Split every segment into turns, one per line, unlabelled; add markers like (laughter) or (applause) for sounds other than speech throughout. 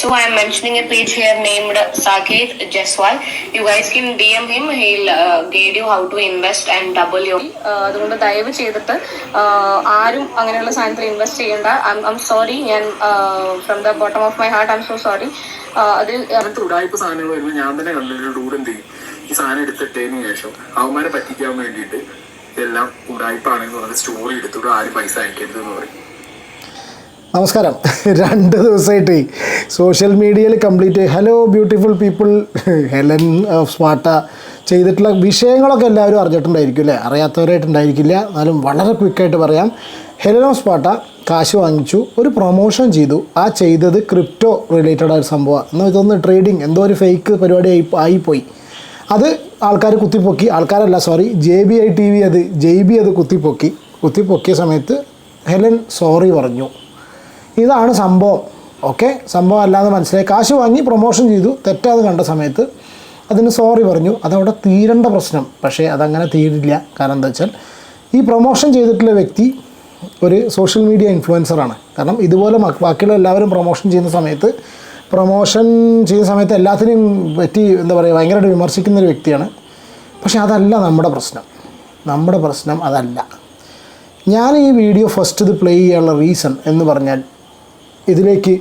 so I am mentioning a page here named Saket Jaiswal. You guys can DM him. He'll uh, guide you how to invest and double your. Uh, അതുകൊണ്ട് ദയവ് ചെയ്തിട്ട് uh, ആരും അങ്ങനെയുള്ള സാധനത്തിൽ invest ചെയ്യേണ്ട I'm sorry ഞാൻ from the bottom of my heart I'm so sorry അത്
അങ്ങനത്തെ ഉടായ്പ സാധനങ്ങൾ വരുമ്പോൾ ഞാൻ തന്നെ കണ്ടിട്ട് ഡൂഡ് എന്ത് ചെയ്യും ഈ സാധനം എടുത്തിട്ടതിന് ശേഷം അവന്മാരെ പറ്റിക്കാൻ വേണ്ടിയിട്ട് ഇതെല്ലാം ഉടായ്പാണെന്ന് പറഞ്ഞ സ്റ്റോറി എടുത്തിട്ട് ആരും പൈസ അയക്കരുത് എന്ന് പറയും
നമസ്കാരം. (laughs) രണ്ട് ദിവസമായിട്ട് സോഷ്യൽ മീഡിയയിൽ complete hello beautiful people Helen സ്മാർട്ട ചെയ്തിട്ടുള്ള വിഷയങ്ങളൊക്കെ എല്ലാവരും അറിഞ്ഞിട്ടുണ്ടായിരിക്കും അല്ലേ? അറിയാത്തവരായിട്ടുണ്ടായിരിക്കില്ല. എന്നാലും വളരെ ക്വിക്കായിട്ട് പറയാം. ഹെലൻ ഓഫ് സ്പാട്ട കാശ് വാങ്ങിച്ചു ഒരു പ്രൊമോഷൻ ചെയ്തു. ആ ചെയ്തത് ക്രിപ്റ്റോ റിലേറ്റഡ് ആയ സംഭവമാണ്. എന്നാൽ ഇതൊന്ന് ട്രേഡിങ് എന്തോ ഒരു ഫേക്ക് പരിപാടി ആയി ആയിപ്പോയി. അത് ആൾക്കാർ കുത്തിപ്പൊക്കി ആൾക്കാരല്ല sorry J B I T V അത് ജെ ബി അത് കുത്തിപ്പൊക്കി. കുത്തിപ്പൊക്കിയ സമയത്ത് ഹെലൻ സോറി പറഞ്ഞു. ഇതാണ് സംഭവം. ഓക്കെ? സംഭവം അല്ലാതെ മനസ്സിലായി. കാശ് വാങ്ങി പ്രൊമോഷൻ ചെയ്തു. തെറ്റാതെ കണ്ട സമയത്ത് അതിന് സോറി പറഞ്ഞു. അതവിടെ തീരേണ്ട പ്രശ്നം. പക്ഷേ അതങ്ങനെ തീരില്ല. കാരണം എന്താ വെച്ചാൽ ഈ പ്രൊമോഷൻ ചെയ്തിട്ടുള്ള വ്യക്തി ഒരു സോഷ്യൽ മീഡിയ ഇൻഫ്ലുവൻസറാണ് കാരണം ഇതുപോലെ ബാക്കിയുള്ള എല്ലാവരും പ്രൊമോഷൻ ചെയ്യുന്ന സമയത്ത് പ്രൊമോഷൻ ചെയ്യുന്ന സമയത്ത് എല്ലാത്തിനെയും പറ്റി എന്താ പറയുക ഭയങ്കരമായിട്ട് വിമർശിക്കുന്ന ഒരു വ്യക്തിയാണ്. പക്ഷേ അതല്ല നമ്മുടെ പ്രശ്നം. നമ്മുടെ പ്രശ്നം അതല്ല. ഞാൻ ഈ വീഡിയോ ഫസ്റ്റ് ഇത് പ്ലേ ചെയ്യാനുള്ള റീസൺ എന്ന് പറഞ്ഞാൽ ഇതിലേക്ക്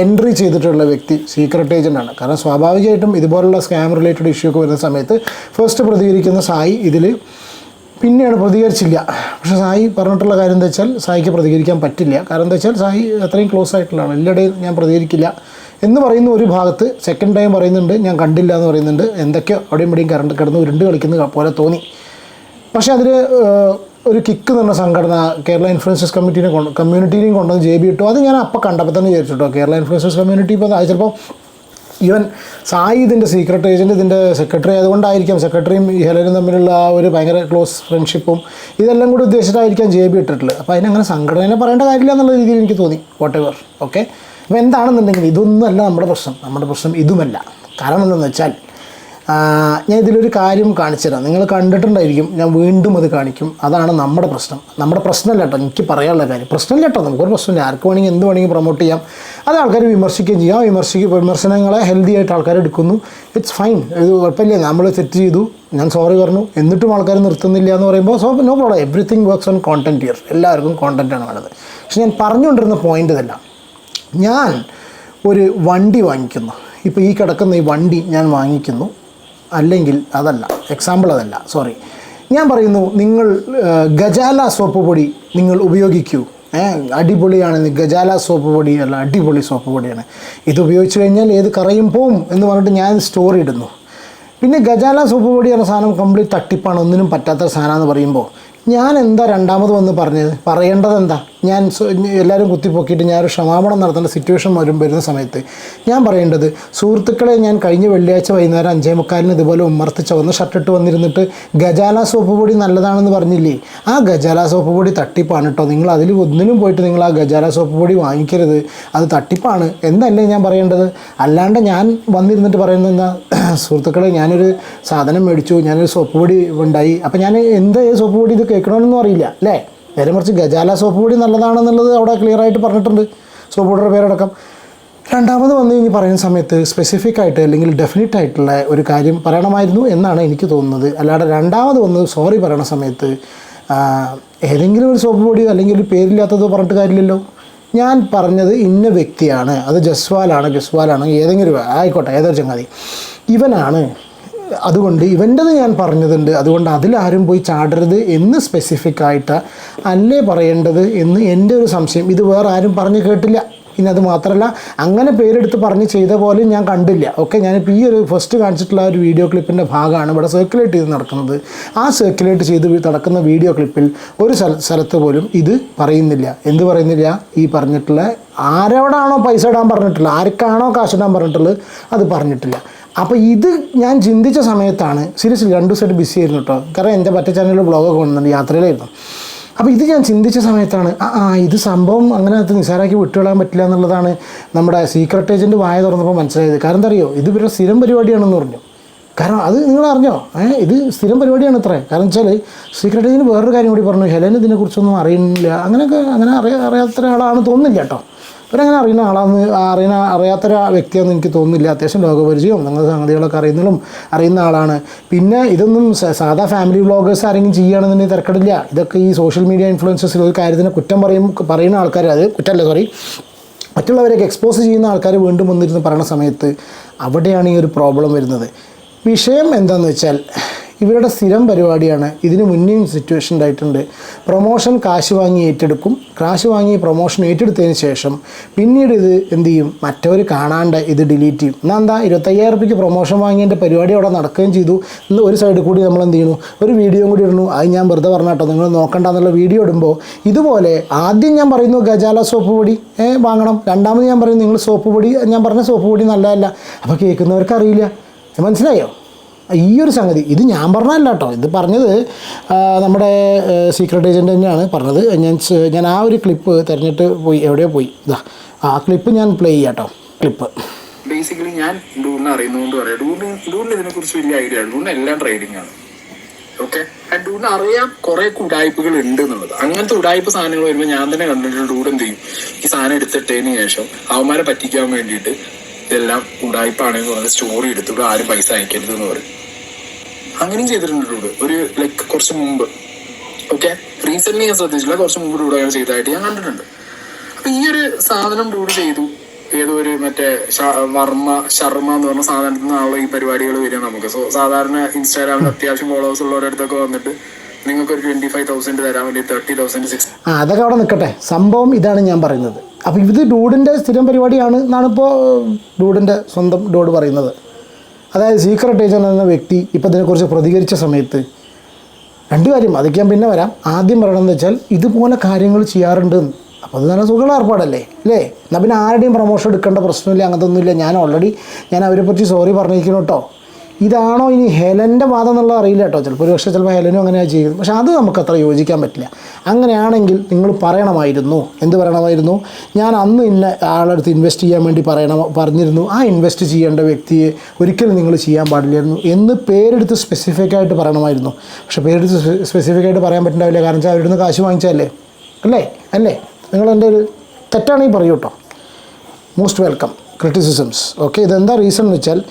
എൻട്രി ചെയ്തിട്ടുള്ള വ്യക്തി സീക്രട്ട് ഏജന്റ് ആണ്. കാരണം സ്വാഭാവികമായിട്ടും ഇതുപോലുള്ള സ്കാം റിലേറ്റഡ് ഇഷ്യൂ ഒക്കെ വരുന്ന സമയത്ത് ഫസ്റ്റ് പ്രതികരിക്കുന്ന സായി ഇതിൽ പിന്നെയാണ് പ്രതികരിച്ചില്ല. പക്ഷേ സായി പറഞ്ഞിട്ടുള്ള കാര്യം എന്താ വെച്ചാൽ സായിക്ക് പ്രതികരിക്കാൻ പറ്റില്ല. കാരണം എന്താ വെച്ചാൽ സായി അത്രയും ക്ലോസ് ആയിട്ടുള്ളതാണ്. എല്ലായിടെയും ഞാൻ പ്രതികരിക്കില്ല എന്ന് പറയുന്ന ഒരു ഭാഗത്ത് സെക്കൻഡ് ടൈം പറയുന്നുണ്ട്. ഞാൻ കണ്ടില്ല എന്ന് പറയുന്നുണ്ട്. എന്തൊക്കെയോ അവിടെയും ഇവിടെയും കറണ്ട് കിടന്ന് ഉരുണ്ട് കളിക്കുന്ന പോലെ തോന്നി. പക്ഷേ അതിൽ ഒരു കിക്ക് എന്ന് പറഞ്ഞ സംഘടന കേരള ഇൻഫ്ലുവൻസസ് കമ്മിറ്റീനെ കൊണ്ട് കമ്മ്യൂണിറ്റീനെയും കൊണ്ടുവന്ന് ജെ ബി ഇട്ടു. അത് ഞാൻ അപ്പം കണ്ടപ്പോൾ തന്നെ വിചാരിച്ചു കേട്ടോ കേരള ഇൻഫ്ലുവൻസസ് കമ്മ്യൂണിറ്റി ഇപ്പോൾ ചിലപ്പോൾ ഈവൻ സായി ഇതിന്റെ സീക്രട്ട് ഏജന്റ് ഇതിന്റെ സെക്രട്ടറി ആയതുകൊണ്ടായിരിക്കാം. സെക്രട്ടറിയും ഹെലനും തമ്മിലുള്ള ആ ഒരു ഭയങ്കര ക്ലോസ് ഫ്രണ്ട്ഷിപ്പും ഇതെല്ലാം കൂടി ഉദ്ദേശിച്ചിട്ടായിരിക്കാം ജെ ബി ഇട്ടിട്ടുള്ളത്. അപ്പോൾ അതിനങ്ങനെ സംഘടനയെ പറയേണ്ട കാര്യമില്ല എന്നുള്ള രീതിയിൽ എനിക്ക് തോന്നി. വാട്ട് എവർ ഓക്കെ അപ്പോൾ എന്താണെന്നുണ്ടെങ്കിൽ ഇതൊന്നും അല്ല നമ്മുടെ പ്രശ്നം. നമ്മുടെ പ്രശ്നം ഇതുമല്ല. കാരണം എന്താണെന്ന് വെച്ചാൽ ഞാൻ ഇതിലൊരു കാര്യം കാണിച്ചു തരാം നിങ്ങൾ കണ്ടിട്ടുണ്ടായിരിക്കും ഞാൻ വീണ്ടും അത് കാണിക്കും. അതാണ് നമ്മുടെ പ്രശ്നം. നമ്മുടെ പ്രശ്നമല്ല കേട്ടോ എനിക്ക് പറയാനുള്ള കാര്യം. പ്രശ്നമില്ല കേട്ടോ നമുക്കൊരു പ്രശ്നമില്ല. ആർക്ക് വേണമെങ്കിൽ എന്ത് വേണമെങ്കിൽ പ്രൊമോട്ട് ചെയ്യാം. അത് ആൾക്കാർ വിമർശിക്കുകയും ചെയ്യാം. വിമർശിക്കുക വിമർശനങ്ങളെ ഹെൽത്തി ആയിട്ട് ആൾക്കാർ എടുക്കുന്നു. ഇറ്റ്സ് ഫൈൻ ഇത് കുഴപ്പമില്ല. നമ്മൾ തെറ്റ് ചെയ്തു. ഞാൻ സോറി പറഞ്ഞു. എന്നിട്ടും ആൾക്കാർ നിർത്തുന്നില്ല എന്ന് പറയുമ്പോൾ so no problem everything works on content here എല്ലാവർക്കും കോണ്ടന്റാണ് വേണ്ടത്. പക്ഷെ ഞാൻ പറഞ്ഞുകൊണ്ടിരുന്ന പോയിന്റ് ഇതല്ല. ഞാൻ ഒരു വണ്ടി വാങ്ങിക്കുന്നു. ഇപ്പോൾ ഈ കിടക്കുന്ന ഈ വണ്ടി ഞാൻ വാങ്ങിക്കുന്നു. അല്ലെങ്കിൽ അതല്ല എക്സാമ്പിൾ അതല്ല സോറി ഞാൻ പറയുന്നു നിങ്ങൾ ഗജാല സോപ്പ് പൊടി നിങ്ങൾ ഉപയോഗിക്കൂ. അടിപൊളിയാണ് ഗജാല സോപ്പ് പൊടി അല്ല അടിപൊളി സോപ്പ് പൊടിയാണ്. ഇത് ഉപയോഗിച്ച് കഴിഞ്ഞാൽ ഏത് കറയും പോവും എന്ന് പറഞ്ഞിട്ട് ഞാൻ സ്റ്റോറി ഇടുന്നു. പിന്നെ ഗജാല സോപ്പ് പൊടി എന്ന സാധനം കംപ്ലീറ്റ് തട്ടിപ്പാണ് ഒന്നിനും പറ്റാത്ത സാധനമെന്ന് പറയുമ്പോൾ ഞാൻ എന്താ രണ്ടാമത് വന്ന് പറഞ്ഞത്? പറയേണ്ടത് എന്താ? ഞാൻ എല്ലാവരും കുത്തിപ്പൊക്കിയിട്ട് ഞാനൊരു ക്ഷമാപണം നടത്തേണ്ട സിറ്റുവേഷൻ വരും വരുന്ന സമയത്ത്. ഞാൻ പറയേണ്ടത് സുഹൃത്തുക്കളെ ഞാൻ കഴിഞ്ഞ വെള്ളിയാഴ്ച വൈകുന്നേരം അഞ്ചേ മുക്കാലിന് ഇതുപോലെ ഉമ്മർത്ത് ചുവന്ന ഷർട്ടിട്ട് വന്നിരുന്നിട്ട് ഗജാല സോപ്പ് പൊടി നല്ലതാണെന്ന് പറഞ്ഞില്ലേ? ആ ഗജാല സോപ്പ് പൊടി തട്ടിപ്പാണ് കേട്ടോ നിങ്ങൾ അതിൽ ഒന്നിനും പോയിട്ട് നിങ്ങൾ ആ ഗജാല സോപ്പ് പൊടി വാങ്ങിക്കരുത്. അത് തട്ടിപ്പാണ്. എന്നല്ലേ ഞാൻ പറയേണ്ടത്? അല്ലാണ്ട് ഞാൻ വന്നിരുന്നിട്ട് പറയുന്നത് എന്താ? (clears throat) സുഹൃത്തുക്കളെ ഞാനൊരു സാധനം മേടിച്ചു ഞാനൊരു സോപ്പ് പൊടി ഉണ്ടായി. അപ്പം ഞാൻ എന്ത് സോപ്പ് പൊടി ഇത് കേൾക്കണമെന്നൊന്നും അറിയില്ല അല്ലേ? നേരെ മറിച്ച് ഗജാല സോപ്പ് പൊടി നല്ലതാണെന്നുള്ളത് അവിടെ ക്ലിയർ ആയിട്ട് പറഞ്ഞിട്ടുണ്ട്. സോപ്പ് പൊടിയുടെ പേരടക്കം. രണ്ടാമത് വന്നു കഴിഞ്ഞ് പറയുന്ന സമയത്ത് സ്പെസിഫിക് ആയിട്ട് അല്ലെങ്കിൽ ഡെഫിനറ്റ് ആയിട്ടുള്ള ഒരു കാര്യം പറയണമായിരുന്നു എന്നാണ് എനിക്ക് തോന്നുന്നത്. അല്ലാതെ രണ്ടാമത് വന്ന് സോറി പറയണ സമയത്ത് ഏതെങ്കിലും ഒരു സോപ്പ് പൊടിയോ അല്ലെങ്കിൽ ഒരു പേരില്ലാത്തതോ പറഞ്ഞിട്ട് കാര്യമില്ലല്ലോ. ഞാൻ പറഞ്ഞത് ഇന്ന വ്യക്തിയാണ്. അത് ജസ്വാലാണ് ജസ്വാലാണ്. ഏതെങ്കിലും ആയിക്കോട്ടെ ഏതൊരു ചങ്ങാതി. ഇവനാണ് അതുകൊണ്ട് ഇവന്റെത് ഞാൻ പറഞ്ഞതുണ്ട്. അതുകൊണ്ട് അതിലാരും പോയി ചാടരുത് എന്ന് സ്പെസിഫിക് ആയിട്ട് അല്ലേ പറയേണ്ടത് എന്ന് എന്റെ ഒരു സംശയം. ഇത് വേറെ ആരും പറഞ്ഞു കേട്ടില്ല. പിന്നെ അത് മാത്രമല്ല അങ്ങനെ പേരെടുത്ത് പറഞ്ഞ് ചെയ്ത പോലും ഞാൻ കണ്ടില്ല. ഓക്കെ ഞാനിപ്പോൾ ഈ ഒരു ഫസ്റ്റ് കാണിച്ചിട്ടുള്ള ഒരു വീഡിയോ ക്ലിപ്പിന്റെ ഭാഗമാണ് ഇവിടെ സർക്കുലേറ്റ് ചെയ്ത് നടക്കുന്നത്. ആ സർക്കുലേറ്റ് ചെയ്ത് നടക്കുന്ന വീഡിയോ ക്ലിപ്പിൽ ഒരു സ്ഥല സ്ഥലത്ത് പോലും ഇത് പറയുന്നില്ല. എന്ത് പറയുന്നില്ല? ഈ പറഞ്ഞിട്ടുള്ള ആരോടാണോ പൈസ ഇടാൻ പറഞ്ഞിട്ടുള്ളത് ആർക്കാണോ കാശിടാൻ പറഞ്ഞിട്ടുള്ളത് അത് പറഞ്ഞിട്ടില്ല. അപ്പോൾ ഇത് ഞാൻ ചിന്തിച്ച സമയത്താണ് സീരിയസ്ലി രണ്ട് ദിവസമായിട്ട് ബിസി ആയിരുന്നു കേട്ടോ കാരണം എന്റെ മറ്റേ ചാനലിൽ ബ്ലോഗൊക്കെ കൊണ്ടുവന്നുണ്ട് യാത്രയിലായിരുന്നു. അപ്പോൾ ഇത് ഞാൻ ചിന്തിച്ച സമയത്താണ് ആ ഇത് സംഭവം അങ്ങനെ അത് നിസാരാക്കി വിട്ടുകളയാൻ പറ്റില്ല എന്നുള്ളതാണ് നമ്മുടെ സീക്രട്ട് ഏജന്റ് വായ തുറന്നപ്പോൾ മനസ്സിലായത്. കാരണം എന്താ അറിയോ? ഇത് ഇവരുടെ സ്ഥിരം പരിപാടിയാണെന്ന് പറഞ്ഞു. കാരണം അത് നിങ്ങൾ അറിഞ്ഞോ? ഏ ഇത് സ്ഥിരം പരിപാടിയാണ് ഇത്രേ. കാരണം വെച്ചാൽ സീക്രട്ട് ഏജന്റ് വേറൊരു കാര്യം കൂടി പറഞ്ഞു ഹെലൻ ഇതിനെക്കുറിച്ചൊന്നും അറിയില്ല. അങ്ങനെയൊക്കെ അങ്ങനെ അറിയാ അറിയാത്ത ഒരാളാണ് തോന്നുന്നില്ല കേട്ടോ. അവരങ്ങനെ അറിയുന്ന ആളാന്ന് അറിയുന്ന അറിയാത്തൊരു വ്യക്തിയാണെന്ന് എനിക്ക് തോന്നുന്നില്ല. അത്യാവശ്യം ലോകപരിചയവും അങ്ങനത്തെ സംഗതികളൊക്കെ അറിയുന്നതും അറിയുന്ന ആളാണ്. പിന്നെ ഇതൊന്നും സാധാ ഫാമിലി വ്ളോഗേഴ്സ് ആരെങ്കിലും ചെയ്യുകയാണെന്നുണ്ടെങ്കിൽ തിരക്കടില്ല. ഇതൊക്കെ ഈ സോഷ്യൽ മീഡിയ ഇൻഫ്ലുവൻസേഴ്സിൽ ഒരു കാര്യത്തിന് കുറ്റം പറയും പറയുന്ന ആൾക്കാർ അത് കുറ്റമല്ല സോറി മറ്റുള്ളവരെയൊക്കെ എക്സ്പോസ് ചെയ്യുന്ന ആൾക്കാർ വീണ്ടും വന്നിരുന്ന് പറയുന്ന സമയത്ത് അവിടെയാണ് ഈ ഒരു പ്രോബ്ലം വരുന്നത്. വിഷയം എന്താണെന്ന് വെച്ചാൽ ഇവരുടെ സ്ഥിരം പരിപാടിയാണ്. ഇതിന് മുന്നേയും സിറ്റുവേഷൻ ഉണ്ടായിട്ടുണ്ട്. പ്രൊമോഷൻ കാശ് വാങ്ങി ഏറ്റെടുക്കും. കാശ് വാങ്ങി പ്രൊമോഷൻ ഏറ്റെടുത്തതിന് ശേഷം പിന്നീട് ഇത് എന്ത് ചെയ്യും? മറ്റവർ കാണാണ്ട് ഇത് ഡിലീറ്റ് ചെയ്യും. എന്നാൽ എന്താ? ഇരുപത്തയ്യായിരം റുപ്യക്ക് പ്രൊമോഷൻ വാങ്ങിയതിന്റെ പരിപാടി അവിടെ നടക്കുകയും ചെയ്തു. ഇന്ന് ഒരു സൈഡിൽ കൂടി നമ്മൾ എന്ത് ചെയ്യുന്നു? ഒരു വീഡിയോ കൂടി ഇടുന്നു. അത് ഞാൻ വെറുതെ പറഞ്ഞാട്ടോ നിങ്ങൾ നോക്കണ്ട എന്നുള്ള വീഡിയോ ഇടുമ്പോൾ ഇതുപോലെ ആദ്യം ഞാൻ പറയുന്നു ഗജാല സോപ്പ് പൊടി. വാങ്ങണം. രണ്ടാമത് ഞാൻ പറയുന്നു നിങ്ങൾ സോപ്പ് പൊടി. ഞാൻ പറഞ്ഞ സോപ്പ് പൊടി നല്ലതല്ല. അപ്പോൾ കേൾക്കുന്നവർക്ക് അറിയില്ല. മനസ്സിലായോ? ഈ ഒരു സംഗതി. ഇത് ഞാൻ പറഞ്ഞതല്ല കേട്ടോ. ഇത് പറഞ്ഞത് നമ്മുടെ സീക്രട്ട് ഏജന്റ് തന്നെയാണ് പറഞ്ഞത്. ഞാൻ ഞാൻ ആ ഒരു ക്ലിപ്പ് തിരഞ്ഞിട്ട് പോയി. എവിടെയോ പോയി. ഇതാ ആ ക്ലിപ്പ് ഞാൻ പ്ലേ ചെയ്യാം കേട്ടോ. ക്ലിപ്പ്
ബേസിക്കലി ഞാൻ ഡൂറിനെ അറിയുന്നതുകൊണ്ട് പറയാം. ഡൂറിന് ഡൂറിന് ഇതിനെക്കുറിച്ച് വലിയ ഐഡിയ ആണ് ഡൂറിന് എല്ലാം ട്രേഡിംഗ് ആണ്. ഓക്കെ ഡൂറിന് അറിയാം കുറെ ഉടായ്പകൾ ഉണ്ട് എന്നുള്ളത്. അങ്ങനത്തെ ഉടായ്പ സാധനങ്ങൾ വരുമ്പോൾ ഞാൻ തന്നെ കണ്ടിട്ട് ഡൂഡ് എന്ത് ചെയ്യും? ഈ സാധനം എടുത്തിട്ടതിന് ശേഷം അവന്മാരെ പറ്റിക്കാൻ വേണ്ടിയിട്ട് ഇതെല്ലാം ഉടായ്പാണെന്ന് പറഞ്ഞ സ്റ്റോറി എടുത്തിട്ട് ആരും പൈസ അയക്കരുത് എന്ന് പറയും അങ്ങനെയും ചെയ്തിട്ടുണ്ട് ഒരു ലൈക്ക് കുറച്ച് മുമ്പ്. ഓക്കെ റീസെന്റ് ഞാൻ ശ്രദ്ധിച്ചില്ല കുറച്ച് മുമ്പ് ഡൂഡ് അങ്ങനെ ചെയ്തതായിട്ട് ഞാൻ കണ്ടിട്ടുണ്ട്. അപ്പൊ ഈ ഒരു സാധനം ഡൂഡ് ചെയ്തു. ഏതോ ഒരു മറ്റേ വർമ്മ ശർമ്മ എന്ന് പറഞ്ഞ സാധനത്തിൽ നിന്നാണല്ലോ ഈ പരിപാടികൾ വരിക നമുക്ക്. സോ സാധാരണ ഇൻസ്റ്റാഗ്രാമിൽ അത്യാവശ്യം ഫോളോവേഴ്സ് ഉള്ളവരടുത്തൊക്കെ വന്നിട്ട് നിങ്ങൾക്ക് ഒരു ട്വന്റി ഫൈവ് തൗസൻഡ് തരാൻ വേണ്ടി തേർട്ടി തൗസൻഡ് സിക്സ്
അതൊക്കെ അവിടെ നിൽക്കട്ടെ. സംഭവം ഇതാണ് ഞാൻ പറയുന്നത്. അപ്പോൾ ഇത് ഡൂഡിന്റെ സ്ഥിരം പരിപാടിയാണ് എന്നാണ് ഇപ്പോൾ ഡൂഡിന്റെ സ്വന്തം ഡൂഡ് പറയുന്നത്. അതായത് സീക്രട്ട് ഏജന്റ് എന്ന വ്യക്തി ഇപ്പോൾ ഇതിനെക്കുറിച്ച് പ്രതികരിച്ച സമയത്ത് രണ്ട് കാര്യം അതൊക്കെ ഞാൻ പിന്നെ വരാം. ആദ്യം പറയണമെന്ന് വെച്ചാൽ ഇതുപോലെ കാര്യങ്ങൾ ചെയ്യാറുണ്ട്. അപ്പോൾ അത് നല്ല സുഖമുള്ള ഏർപ്പാടല്ലേ അല്ലേ? എന്നാൽ പിന്നെ ആരുടെയും പ്രൊമോഷൻ എടുക്കേണ്ട പ്രശ്നമില്ല അങ്ങനത്തെ ഒന്നുമില്ല ഞാൻ ഓൾറെഡി ഞാൻ അവരെ പറ്റി സോറി പറഞ്ഞിരിക്കുന്നു കേട്ടോ. ഇതാണോ ഇനി ഹെലന്റെ വാദം എന്നുള്ളത് അറിയില്ല കേട്ടോ. ചിലപ്പോൾ ഒരുപക്ഷെ ചിലപ്പോൾ ഹെലനും അങ്ങനെയാണ് ചെയ്യുന്നത്. പക്ഷേ അത് നമുക്ക് അത്ര യോജിക്കാൻ പറ്റില്ല. അങ്ങനെയാണെങ്കിൽ നിങ്ങൾ പറയണമായിരുന്നു. എന്ത് പറയണമായിരുന്നു? ഞാൻ അന്ന് ഇന്ന ആളടുത്ത് ഇൻവെസ്റ്റ് ചെയ്യാൻ വേണ്ടി പറയണം പറഞ്ഞിരുന്നു. ആ ഇൻവെസ്റ്റ് ചെയ്യേണ്ട വ്യക്തിയെ ഒരിക്കലും നിങ്ങൾ ചെയ്യാൻ പാടില്ലായിരുന്നു എന്ന് പേരെടുത്ത് സ്പെസിഫിക് ആയിട്ട് പറയണമായിരുന്നു. പക്ഷേ പേരെടുത്ത് സ്പെസിഫിക് ആയിട്ട് പറയാൻ പറ്റുന്നുണ്ടാവില്ല കാരണം വെച്ചാൽ അവരുടെ കാശ് വാങ്ങിച്ചതല്ലേ? അല്ലേ? അല്ലേ? നിങ്ങൾ എന്റെ ഒരു തെറ്റാണെങ്കിൽ പറയൂ കേട്ടോ. മോസ്റ്റ് വെൽക്കം ക്രിറ്റിസിസംസ് ഓക്കെ ഇതെന്താ റീസൺ എന്ന് വെച്ചാൽ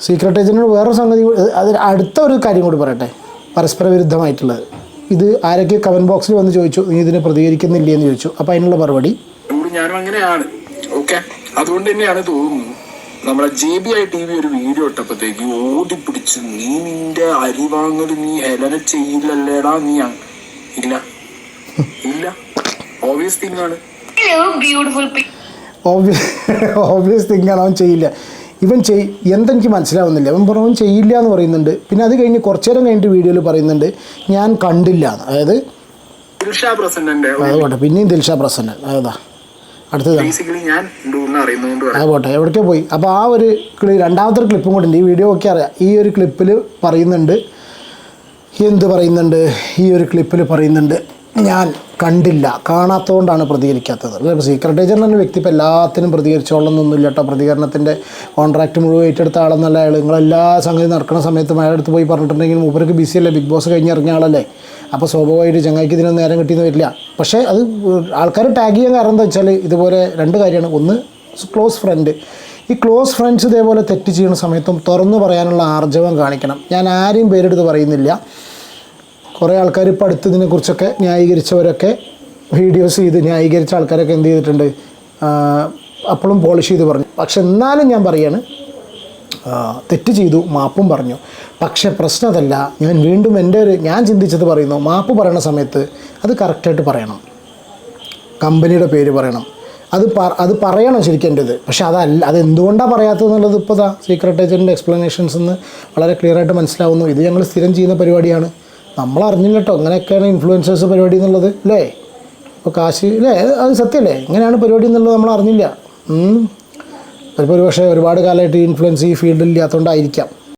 സീക്രട്ട് ഏജന്റിനോട് വേറൊരു സംഗതി അത് അടുത്ത ഒരു കാര്യം കൂടി പറയട്ടെ. പരസ്പര വിരുദ്ധമായിട്ടുള്ളത്. ഇത് ആരൊക്കെ കമന്റ് ബോക്സിൽ വന്ന് ചോദിച്ചു നീ ഇതിനെ പ്രതികരിക്കുന്നില്ലേ? എന്ന് ചോദിച്ചു. അപ്പോൾ അതിനുള്ള മറുപടി.
ഞാനും അങ്ങനെയാണ്. ഓക്കെ അതുകൊണ്ട് തന്നെയാണ് തോന്നുന്നു നമ്മളെ J B I T V ഒരു വീഡിയോ ഇട്ടപ്പോഴത്തേക്ക് ഓടി പിടിച്ച് നീ നിന്റെ അരി വാങ്ങൽ നീ ഹെലന ചെയ്യില്ലല്ലേടാ നീ അങ്-" ഇല്ല. ഇല്ല. ഓബിയസ്
തിങ്ങാണ് ഓബിയസ് തിങ്ങാണ് അവൻ ചെയ്യില്ല. ഇവൻ ചെയ് എന്തെനിക്ക് മനസ്സിലാവുന്നില്ല. ഇവൻ പറഞ്ഞു അവൻ ചെയ്യില്ല എന്ന് പറയുന്നുണ്ട്. പിന്നെ അത് കഴിഞ്ഞ് കുറച്ചു നേരം കഴിഞ്ഞിട്ട് വീഡിയോയിൽ പറയുന്നുണ്ട് ഞാൻ കണ്ടില്ല അതായത് അതുകൊട്ടെ പിന്നെയും ദിൽഷ പ്രസന്നൻ. അതാ. അടുത്തതാണ്
ബേസിക്കലി ഞാൻ ഡൂറിനെ അറിയുന്നതുകൊണ്ട് പറയാം.
അത് പോട്ടെ എവിടേക്കോ പോയി. അപ്പോൾ ആ ഒരു ക്ലി രണ്ടാമത്തെ ക്ലിപ്പും കൂടെ ഉണ്ട്. ഈ വീഡിയോ ഒക്കെ അറിയാം. ഈ ഒരു ക്ലിപ്പിൽ പറയുന്നുണ്ട് എന്ത് പറയുന്നുണ്ട്? ഈ ഒരു ക്ലിപ്പിൽ പറയുന്നുണ്ട് ഞാൻ കണ്ടില്ല. കാണാത്തതുകൊണ്ടാണ് പ്രതികരിക്കാത്തത്. അല്ലേ സീക്രട്ട് ഏജന്റ് എന്ന വ്യക്തി ഇപ്പോൾ എല്ലാത്തിനും പ്രതികരിച്ചോളന്നൊന്നുമില്ല കേട്ടോ. പ്രതികരണത്തിന്റെ കോൺട്രാക്റ്റ് മുഴുവൻ ഏറ്റെടുത്ത ആളെന്നല്ല അയാൾ. നിങ്ങളെല്ലാ സംഗതി നടക്കുന്ന സമയത്ത് അയാളുടെ അടുത്ത് പോയി പറഞ്ഞിട്ടുണ്ടെങ്കിൽ മൂപ്പർക്ക് ബിസി അല്ലേ? ബിഗ് ബോസ് കഴിഞ്ഞ് ഇറങ്ങിയ ആളല്ലേ? അപ്പോൾ സ്വാഭാവികമായിട്ട് ചങ്ങായിക്ക് ഇതിനൊന്നും നേരം കിട്ടിയെന്ന് വരില്ല. പക്ഷേ അത് ആൾക്കാർ ടാഗ് ചെയ്യാൻ കാരണം എന്താ വെച്ചാൽ ഇതുപോലെ രണ്ട് കാര്യമാണ്. ഒന്ന് ക്ലോസ് ഫ്രണ്ട് ഈ ക്ലോസ് ഫ്രണ്ട്സ് ഇതേപോലെ തെറ്റ് ചെയ്യുന്ന സമയത്തും തുറന്നു പറയാനുള്ള ആർജവം കാണിക്കണം. ഞാൻ ആരെയും പേരെടുത്ത് പറയുന്നില്ല. കുറേ ആൾക്കാർ ഇപ്പോൾ അടുത്തതിനെ കുറിച്ചൊക്കെ ന്യായീകരിച്ചവരൊക്കെ വീഡിയോസ് ചെയ്ത് ന്യായീകരിച്ച ആൾക്കാരൊക്കെ എന്ത് ചെയ്തിട്ടുണ്ട്. അപ്പോഴും പോളിഷ് ചെയ്ത് പറഞ്ഞു. പക്ഷെ എന്നാലും ഞാൻ പറയാണ് തെറ്റ് ചെയ്തു മാപ്പും പറഞ്ഞു. പക്ഷേ പ്രശ്നം അതല്ല ഞാൻ വീണ്ടും എന്റെ ഒരു ഞാൻ ചിന്തിച്ചത് പറയുന്നു മാപ്പ് പറയുന്ന സമയത്ത് അത് കറക്റ്റായിട്ട് പറയണം. കമ്പനിയുടെ പേര് പറയണം. അത് പ- അത് പറയണം ശരിക്കും എന്റെ ഇത് പക്ഷെ അതല്ല അത് എന്തുകൊണ്ടാണ് പറയാത്തത് എന്നുള്ളത് ഇപ്പോൾ ദാ സീക്രട്ട് ഏജന്റിന്റെ എക്സ്പ്ലനേഷൻസ് എന്ന് വളരെ ക്ലിയർ ആയിട്ട് മനസ്സിലാവുന്നു. ഇത് ഞങ്ങൾ സ്ഥിരം ചെയ്യുന്ന പരിപാടിയാണ്. നമ്മൾ അറിഞ്ഞില്ല കേട്ടോ അങ്ങനെയൊക്കെയാണ് ഇൻഫ്ലുവൻസേഴ്സ് പരിപാടി എന്നുള്ളത് അല്ലേ? ഇപ്പോൾ കാശ് അല്ലേ? അത് സത്യമല്ലേ? ഇങ്ങനെയാണ് പരിപാടി എന്നുള്ളത് നമ്മൾ അറിഞ്ഞില്ല. ചിലപ്പോൾ ഒരു പക്ഷേ ഒരുപാട് കാലമായിട്ട് ഇൻഫ്ലുവൻസ് ഈ ഫീൽഡിൽ ഇല്ലാത്തതുകൊണ്ടായിരിക്കാം